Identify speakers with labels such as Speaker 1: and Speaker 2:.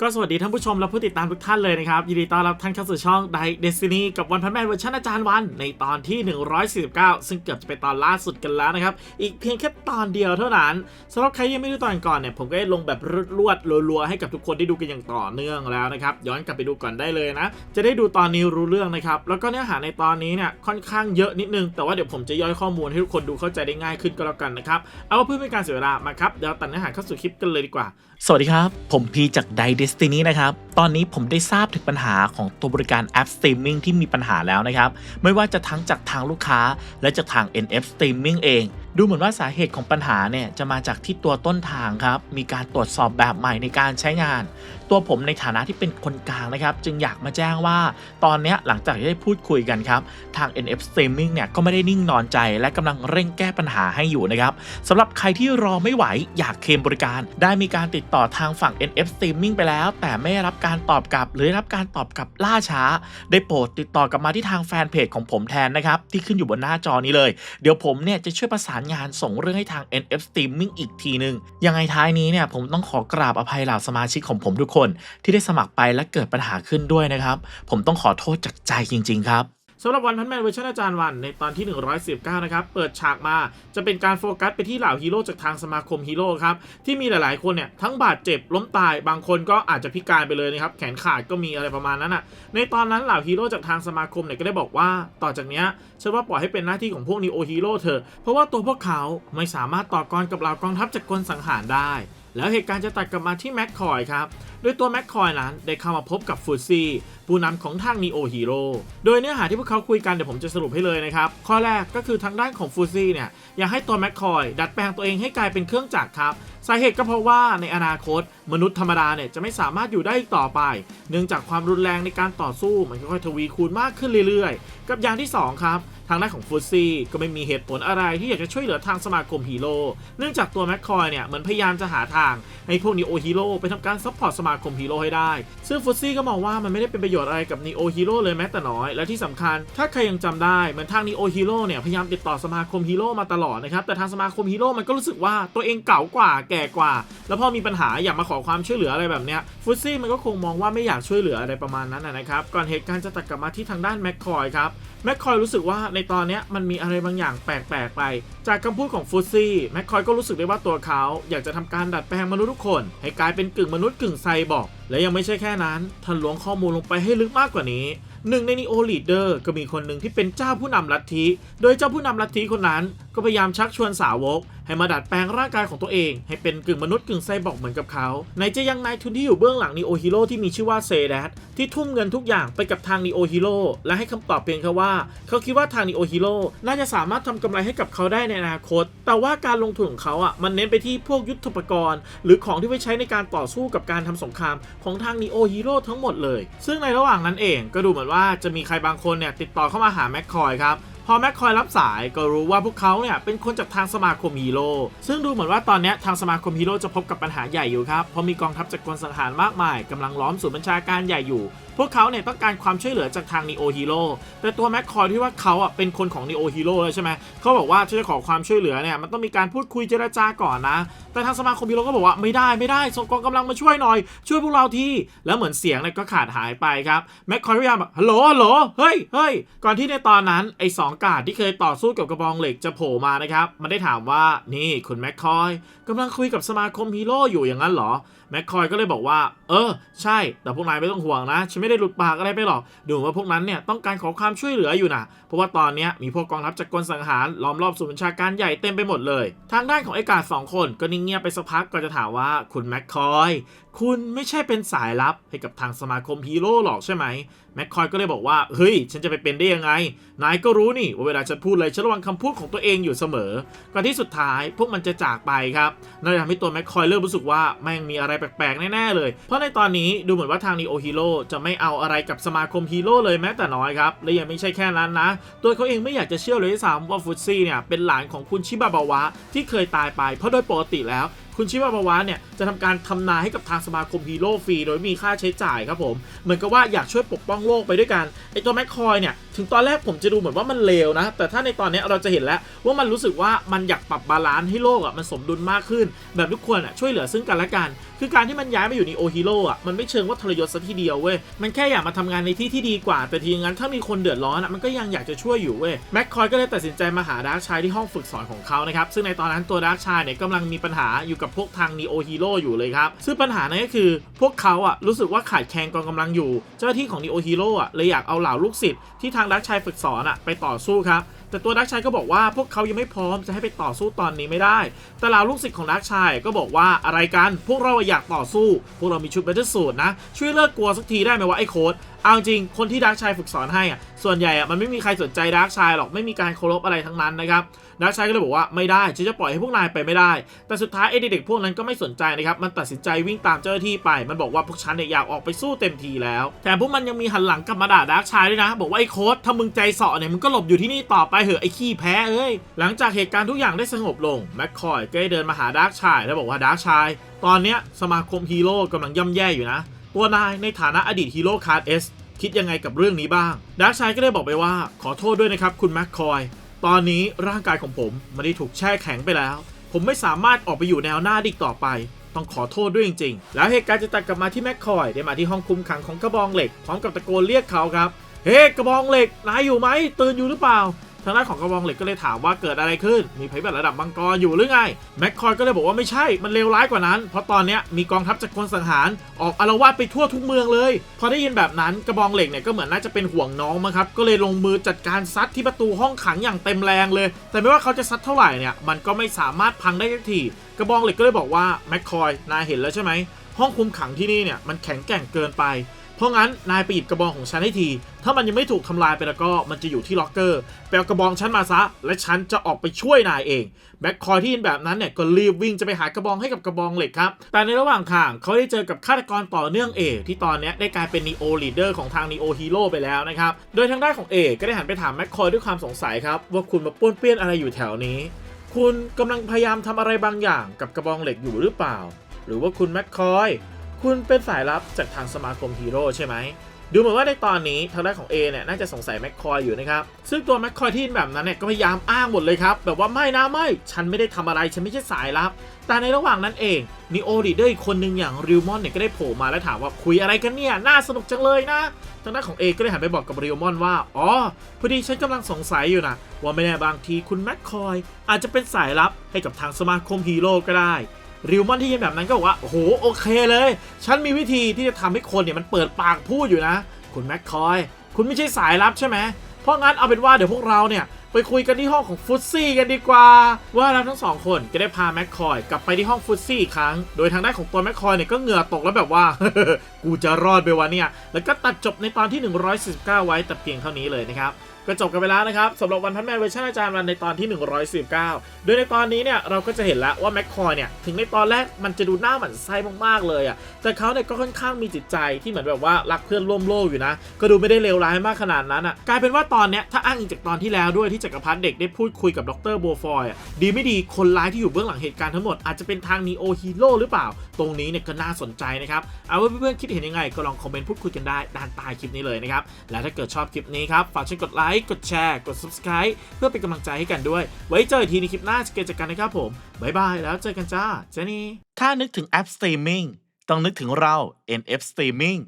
Speaker 1: ก็สวัสดีท่านผู้ชมและผู้ติดตามทุกท่านเลยนะครับ ยินดีต้อนรับท่านเข้าสู่ช่อง Die Destiny กับวันพันแมนเวอร์ชันอาจารย์วัน ในตอนที่ 149 ซึ่งเกือบจะเป็นตอนล่าสุดกันแล้วนะครับ อีกเพียงแค่ตอนเดียวเท่านั้นสำหรับใครยังไม่ดูตอนก่อนเนี่ย ผมก็ได้ลงแบบรวดๆรัวๆ ให้กับทุกคนได้ดูกันอย่างต่อเนื่องแล้วนะครับ ย้อนกลับไปดูก่อนได้เลยนะ จะได้ดูตอนนี้รู้เรื่องนะครับแล้วก็เนื้อหาในตอนนี้เนี่ยค่อนข้างเยอะนิดนึงแต่ว่าเดี๋ยวผมจะย่อยข้อมูลให้ทุกคนดูเข้าใจได้ง่ายขึ้นก็แล้วกันนะครับเอาเพื่อไม่ให้การเสียเวลามาครับเดี๋ยวตัดเนื้อหาเข้าสู่คลิปกันเลยดีกว่า สวัสดีครับ ผมพีจาก Die Destiny นะครับ ตอนนี้ผมได้ทราบถึงปัญหาของตัวบริการแอปสตรีมมิ่งที่มีปัญหาแล้วนะครับ ไม่ว่าจะทั้งจากทางลูกค้าและจากทาง NF Streaming เอง ดูเหมือนว่าสาเหตุของปัญหาเนี่ยจะมาจากที่ตัวต้นทางครับมีการตรวจสอบแบบใหม่ในการใช้งาน ตัวผมในฐานะที่เป็นคนกลางนะครับ จึงอยากมาแจ้งว่า ตอนนี้หลังจากที่ได้พูดคุยกันครับ ทาง NF Streaming เนี่ยก็ไม่ได้นิ่งนอนใจและกำลังเร่งแก้ปัญหาให้อยู่นะครับสำหรับใครที่รอไม่ไหวอยากเคลมบริการ ได้มีการติดต่อทางฝั่ง NF Streaming ไปแล้ว แต่ไม่รับการตอบกลับ หรือรับการตอบกลับล่าช้า ได้โปรดติดต่อกลับมาที่ทางแฟนเพจของผมแทนนะครับที่ขึ้นอยู่บนหน้าจอนี้เลย เดี๋ยวผมเนี่ยจะช่วยประสานงานส่งเรื่องให้ทาง NF Streaming อีกทีหนึ่งยังไงท้ายนี้เนี่ยผมต้องขอกราบอภัยเหล่าสมาชิกของผมทุกคน ที่ได้สมัครไปและเกิดปัญหาขึ้นด้วยนะครับ ผมต้องขอโทษจากใจจริง ๆ ครับ สำหรับวันพันแมนเวอร์ชันอาจารย์วันในตอนที่ 119 นะครับ เปิดฉากมาจะเป็นการโฟกัสไปที่เหล่าฮีโร่จากทางสมาคมฮีโร่ครับ ที่มีหลาย ๆ คนเนี่ย ทั้งบาดเจ็บล้มตายบางคนก็อาจจะพิการไปเลยนะครับ แขนขาดก็มีอะไรประมาณนั้นอะในตอนนั้นเหล่าฮีโร่จากทางสมาคมเนี่ยก็ได้บอกว่าต่อจากเนี้ยฉันว่าปล่อยให้เป็นหน้าที่ของพวกนีโอฮีโร่เถอะเพราะว่าตัวพวกเขาไม่สามารถต่อกรกับเหล่ากองทัพจากกลสังหารได้ แล้วเหตุการณ์จะตัดกลับมาที่แม็กคอยครับโดยตัวแม็กคอยนั้นได้เข้ามาพบกับฟูซี่ผู้นำของทางนีโอฮีโร่โดยเนื้อหาที่พวกเขาคุยกันเดี๋ยวผมจะสรุปให้เลยนะครับ ข้อแรกก็คือทางด้านของฟูซี่เนี่ยอยากให้ตัวแม็กคอยดัดแปลงตัวเองให้กลายเป็นเครื่องจักรครับสาเหตุก็เพราะว่าในอนาคต มนุษย์ธรรมดาเนี่ยจะไม่สามารถอยู่ได้อีกต่อไป เนื่องจากความรุนแรงในการต่อสู้มันค่อยๆทวีคูณมากขึ้นเรื่อยๆ กับอย่างที่สองครับ ทางด้านของฟูซี่ก็ไม่มีเหตุผลอะไรที่อยากจะช่วยเหลือทางสมาคมฮีโร่เนื่องจากตัวแม็กคอยเนี่ยเหมือนพยายามจะหาทางให้พวกนีโอฮีโร่ไปทำการซัพพอร์ตสมาคมฮีโร่ให้ได้ ซึ่งฟูซี่ก็มองว่ามันไม่ได้เป็นประโยชน์อะไรกับนีโอฮีโร่เลยแม้แต่น้อย และที่สำคัญ ถ้าใครยังจำได้เหมือนทางนีโอฮีโร่เนี่ยพยายามติดต่อสมาคมฮีโร่มาตลอดนะครับแต่ทางสมาคมฮีโร่มันก็รู้สึกว่าตัวเองเก่ากว่าแก่กว่า แล้วพอมีปัญหาอยากมาขอความช่วยเหลืออะไรแบบเนี้ยฟูซี่มันก็คงมองว่าไม่อยากช่วยเหลืออะไรประมาณนั้นนะครับก่อนเหตุการณ์จะตัดกลับมาที่ทางด้านแม็กคอยครับแมคคอยรู้สึกว่าในตอนนี้มันมีอะไรบางอย่างแปลกๆไป จากคำพูดของฟูซี่แมคคอยก็รู้สึกได้ว่าตัวเขาอยากจะทำการดัดแปลงมนุษย์ทุกคน ให้กลายเป็นกึ่งมนุษย์กึ่งไซบอร์กและยังไม่ใช่แค่นั้นท่านล้วงข้อมูลลงไปให้ลึกมากกว่านี้หนึ่งในนีโอลีดเดอร์ก็มีคนหนึ่งที่เป็นเจ้าผู้นำลัทธิ โดยเจ้าผู้นำลัทธิคนนั้น ก็พยายามชักชวนสาวก ให้มาดัดแปลงร่างกายของตัวเอง ให้เป็นกึ่งมนุษย์กึ่งไซบอร์กเหมือนกับเขาไหนจะยังนายทุนที่อยู่เบื้องหลังนีโอฮีโร่ที่มีชื่อว่าเซแดดที่ทุ่มเงินทุกอย่างไปกับทางนีโอฮีโร่และให้คำตอบเพียงแค่ว่า เขาคิดว่าทางนีโอฮีโร่น่าจะสามารถทำกำไรให้กับเขาได้ในอนาคต แต่ว่าการลงทุนของเขาอะมันเน้นไปที่พวกยุทธปกรณ์ หรือของที่ไว้ใช้ในการต่อสู้กับการทำสงครามของทางนีโอฮีโร่ทั้งหมดเลย ซึ่งในระหว่างนั้นเองก็ดูเหมือนว่าจะมีใครบางคนเนี่ยติดต่อเข้ามาหาแม็กคอยครับ พอแม็กคอยรับสายก็รู้ว่าพวกเขาเนี่ยเป็นคนจากทางสมาคมฮีโร่ซึ่งดูเหมือนว่าตอนนี้ทางสมาคมฮีโร่จะพบกับปัญหาใหญ่อยู่ครับเพราะมีกองทัพจากกลสังหารมากมายกำลังล้อมศูนย์บัญชาการใหญ่อยู่ พวกเขาเนี่ยต้องการความช่วยเหลือจากทางนีโอฮีโร่แต่ตัวแม็กคอยที่ว่าเขาอะเป็นคนของนีโอฮีโร่เลยใช่ไหมเขาบอกว่าถ้าจะขอความช่วยเหลือเนี่ยมันต้องมีการพูดคุยเจรจาก่อนนะ แต่ทางสมาคมฮีโร่ก็บอกว่าไม่ได้ไม่ได้ส่งกองกำลังมาช่วยหน่อย ช่วยพวกเราทีแล้วเหมือนเสียงเนี่ยก็ขาดหายไปครับแม็กคอยพยายามแบบฮัลโหลฮัลโหลเฮ้ยเฮ้ยก่อนที่ในตอนนั้นไอ้สองกาดที่เคยต่อสู้กับกระบองเหล็กจะโผล่มานะครับมันได้ถามว่านี่คุณแม็กคอยกำลังคุยกับสมาคมฮีโร่อยู่อย่างนั้นเหรอแม็กคอยก็เลยบอกว่า เออ ใช่ แต่พวกนายไม่ต้องห่วงนะ ฉันไม่ได้หลุดปากอะไรไปหรอก ดูเหมือนว่าพวกนั้นเนี่ยต้องการขอความช่วยเหลืออยู่นะ เพราะว่าตอนนี้มีพวกกองทัพจากกลสังหารล้อมรอบศูนย์บัญชาการใหญ่เต็มไปหมดเลย ทางด้านของไอ้กาดสองคนก็นิ่งเงียบไปสักพักก็จะถามว่าคุณแม็กคอย คุณไม่ใช่เป็นสายลับให้กับทางสมาคมฮีโร่หรอกใช่ไหมแม็กคอยก็เลยบอกว่า เฮ้ย ฉันจะไปเป็นได้ยังไง นายก็รู้นี่ว่าเวลาฉันพูดอะไรฉันระวังคำพูดของตัวเองอยู่เสมอ ก่อนที่สุดท้ายพวกมันจะจากไปครับนั่นทำให้ตัวแม็กคอยเริ่มรู้สึกว่าแม่งมีอะไรแปลกๆ แน่ๆเลย เพราะในตอนนี้ดูเหมือนว่าทางนีโอฮีโร่จะไม่เอาอะไรกับสมาคมฮีโร่เลยแม้แต่น้อยครับ และยังไม่ใช่แค่นั้นนะ ตัวเขาเองไม่อยากจะเชื่อเลยด้วยซ้ำว่าฟุตซี่เนี่ยเป็นหลานของคุณชิบาบาวะที่เคยตายไป เพราะโดยปกติแล้ว คุณชิวาวะเนี่ยจะทำการทำนายให้กับทางสมาคมฮีโร่ฟรีโดยมีค่าใช้จ่ายครับผม เหมือนกับว่าอยากช่วยปกป้องโลกไปด้วยกันไอตัวแมคคอยเนี่ยถึงตอนแรกผมจะดูเหมือนว่ามันเลวนะ แต่ถ้าในตอนนี้เราจะเห็นแล้วว่ามันรู้สึกว่ามันอยากปรับบาลานซ์ให้โลกอะมันสมดุลมากขึ้น แบบทุกคนอะช่วยเหลือซึ่งกันและกัน คือการที่มันย้ายมาอยู่ในโอฮีโร่อะมันไม่เชิงว่าทรยศซะทีเดียวเว้ยมันแค่อยากมาทำงานในที่ที่ดีกว่า แต่ทีงั้นถ้ามีคนเดือดร้อนอะมันก็ยังอยากจะช่วยอยู่เว้ยแม็กคอยก็เลยตัดสินใจมาหาดาร์กชายที่ห้องฝึกสอนของเขานะครับซึ่งในตอนนั้นตัวดาร์กชายเนี่ยกำลังมีปัญหาอยู่กับพวกทางนีโอฮีโร่อยู่เลยครับ ซึ่งปัญหานั้นก็คือพวกเขาอะรู้สึกว่าขาดแคลนกองกำลังอยู่ เจ้าหน้าที่ของนีโอฮีโร่อะเลยอยากเอาเหล่าลูกศิษย์ที่ทางรักชายฝึกสอนอะไปต่อสู้ครับ แต่ตัวดักชายก็บอกว่าพวกเขายังไม่พร้อมจะให้ไปต่อสู้ตอนนี้ไม่ได้ แต่เหล่าลูกศิษย์ของดักชายก็บอกว่าอะไรกัน พวกเราอยากต่อสู้ พวกเรามีชุดเบตเตอร์สูตรนะ ช่วยเลิกกลัวสักทีได้ไหมวะไอ้โค้ดเอาจริง คนที่ดักชายฝึกสอนให้อะ ส่วนใหญ่อะมันไม่มีใครสนใจดักชายหรอก ไม่มีการเคารพอะไรทั้งนั้นนะครับ ดักชายก็เลยบอกว่าไม่ได้ฉันจะปล่อยให้พวกนายไปไม่ได้ แต่สุดท้ายไอ้เด็กๆพวกนั้นก็ไม่สนใจนะครับ มันตัดสินใจวิ่งตามเจ้าหน้าที่ไป มันบอกว่าพวกฉันเนี่ยอยากออกไปสู้เต็มทีแล้ว แต่พวกมันยังมีหันหลังกลับมาด่าดักชายด้วยนะ บอกว่าไอ้โค้ดถ้ามึงใจเสาะเนี่ยมึงก็หลบอยู่ที่นี่ต่อไปไปเหอะไอ้ขี้แพ้เอ้ย หลังจากเหตุการณ์ทุกอย่างได้สงบลงแมคคอยก็ได้เดินมาหาดาร์กชายแล้วบอกว่าดาร์กชายตอนเนี้ยสมาคมฮีโร่กำลังย่ำแย่อยู่นะ ตัวนายในฐานะอดีตฮีโร่คาร์ดเอสคิดยังไงกับเรื่องนี้บ้าง ดาร์กชายก็ได้บอกไปว่า ขอโทษด้วยนะครับคุณแมคคอย ตอนนี้ร่างกายของผมมันได้ถูกแช่แข็งไปแล้ว ผมไม่สามารถออกไปอยู่แนวหน้าได้อีกต่อไปต้องขอโทษด้วยจริงๆ แล้วเหตุการณ์จะตัดกลับมาที่แมคคอยได้มาที่ห้องคุมขังของกระบองเหล็ก พร้อมกับตะโกนเรียกเขาครับ เฮ้กระบองเหล็ก นายอยู่ไหม ตื่นอยู่หรือเปล่า ทางด้านของกระบองเหล็กก็เลยถามว่าเกิดอะไรขึ้น มีภัยพิบัติระดับมังกรอยู่หรือไง แม็กคอยก็เลยบอกว่าไม่ใช่ มันเลวร้ายกว่านั้น เพราะตอนนี้มีกองทัพจากคนสังหารออกอารวาสไปทั่วทุกเมืองเลย พอได้ยินแบบนั้นกระบองเหล็กเนี่ยก็เหมือนน่าจะเป็นห่วงน้องมั้งครับ ก็เลยลงมือจัดการซัดที่ประตูห้องขังอย่างเต็มแรงเลย แต่ไม่ว่าเขาจะซัดเท่าไหร่เนี่ย มันก็ไม่สามารถพังได้สักที กระบองเหล็กก็เลยบอกว่าแม็กคอยนายเห็นแล้วใช่ไหมห้องคุมขังที่นี่เนี่ยมันแข็งแกร่งเกินไป เพราะงั้นนายไปหยิบกระบองของฉันให้ที ถ้ามันยังไม่ถูกทำลายไปแล้วก็มันจะอยู่ที่ล็อกเกอร์ไปเอากระบองฉันมาซะ และฉันจะออกไปช่วยนายเองแบ็คคอยที่เห็นแบบนั้นเนี่ยก็รีบวิ่งจะไปหากระบองให้กับกระบองเหล็กครับ แต่ในระหว่างทางเขาได้เจอกับฆาตกรต่อเนื่องเอที่ตอนนี้ได้กลายเป็นนีโอลีดเดอร์ของทางนีโอฮีโร่ไปแล้วนะครับ โดยทางด้านของเอก็ได้หันไปถามแม็คคอยด้วยความสงสัยครับว่าคุณมาป้วนเปี้ยนอะไรอยู่แถวนี้ คุณกำลังพยายามทำอะไรบางอย่างกับกระบองเหล็กอยู่หรือเปล่า หรือว่าคุณแม็คคอย คุณเป็นสายลับจากทางสมาคมฮีโร่ใช่ไหม ดูเหมือนว่าในตอนนี้ทางด้านของ A เนี่ยน่าจะสงสัยแมคคอยอยู่นะครับ ซึ่งตัวแมคคอยที่แบบนั้นเนี่ยก็พยายามอ้างหมดเลยครับ แบบว่าไม่นะไม่ ฉันไม่ได้ทำอะไร ฉันไม่ใช่สายลับ แต่ในระหว่างนั้นเองนีโอดีเดอร์อีกคนหนึ่งอย่างริวมอนเนี่ยก็ได้โผล่มาแล้วถามว่าคุยอะไรกันเนี่ย น่าสนุกจังเลยนะ ทางด้านของ A ก็ได้หันไปบอกกับริวมอนว่า อ๋อ พอดีฉันกำลังสงสัยอยู่นะว่าไม่แน่บางทีคุณแมคคอยอาจจะเป็นสายลับให้กับทางสมาคมฮีโร่ก็ได้ ริวมอนที่เห็นแบบนั้นก็บอกว่า โอ้โห โอเคเลย ฉันมีวิธีที่จะทำให้คนเนี่ยมันเปิดปากพูดอยู่นะ คุณแม็กคอย คุณไม่ใช่สายลับใช่ไหม เพราะงั้นเอาเป็นว่าเดี๋ยวพวกเราเนี่ย ไปคุยกันที่ห้องของฟุตซี่กันดีกว่า ว่าเราทั้งสองคนก็ได้พาแม็กคอยกลับไปที่ห้องฟุตซี่อีกครั้ง โดยทางด้านของตัวแม็กคอยเนี่ยก็เหงื่อตกแล้วแบบว่า กูจะรอดไปวะเนี่ย แล้วก็ตัดจบในตอนที่ 149 ไว้แต่เพียงเท่านี้เลยนะครับ ก็จบกันไปแล้วนะครับสำหรับวันพันแมนเวอร์ชันอาจารย์วันในตอนที่ 149 โดยในตอนนี้เนี่ยเราก็จะเห็นแล้วว่าแม็กคอยเนี่ยถึงในตอนแรกมันจะดูหน้าหมันไส้มากๆเลยอะ่ะแต่เขาเนี่ยก็ค่อนข้างมีจิตใจที่เหมือนแบบว่ารักเพื่อนร่วมโลกอยู่นะ ก็ดูไม่ได้เลวร้ายมากขนาดนั้นอะ่ะกลายเป็นว่าตอนเนี้ยถ้าอ้างอิงจากตอนที่แล้วด้วยที่จักรพรรดิเด็กได้พูดคุยกับดรโบฟอยอะดีไม่ดีคนร้ายที่อยู่เบื้องหลังเหตุการณ์ทั้งหมดอาจจะเป็นทางนีโอฮีโร่หรือเปล่า ตรงนี้เนี่ยก็น่าสนใจนะครับเอาว่าเพื่อนๆคิดเห็นยังไงก็ลองคอมเมนต์พูดคุยกันได้ด้านใต้คลิปนี้เลยนะครับและถ้าเกิดชอบคลิปนี้ครับฝากช่วยกดไลค์กดแชร์กด subscribe เพื่อเป็นกำลังใจให้กันด้วย ไว้เจออีกทีในคลิปหน้าเกิดจากกันนะครับผมบ๊ายบายแล้วเจอกันจ้าเจนี่ถ้านึกถึงแอปสตรีมมิ่งต้องนึกถึงเรา NF Streaming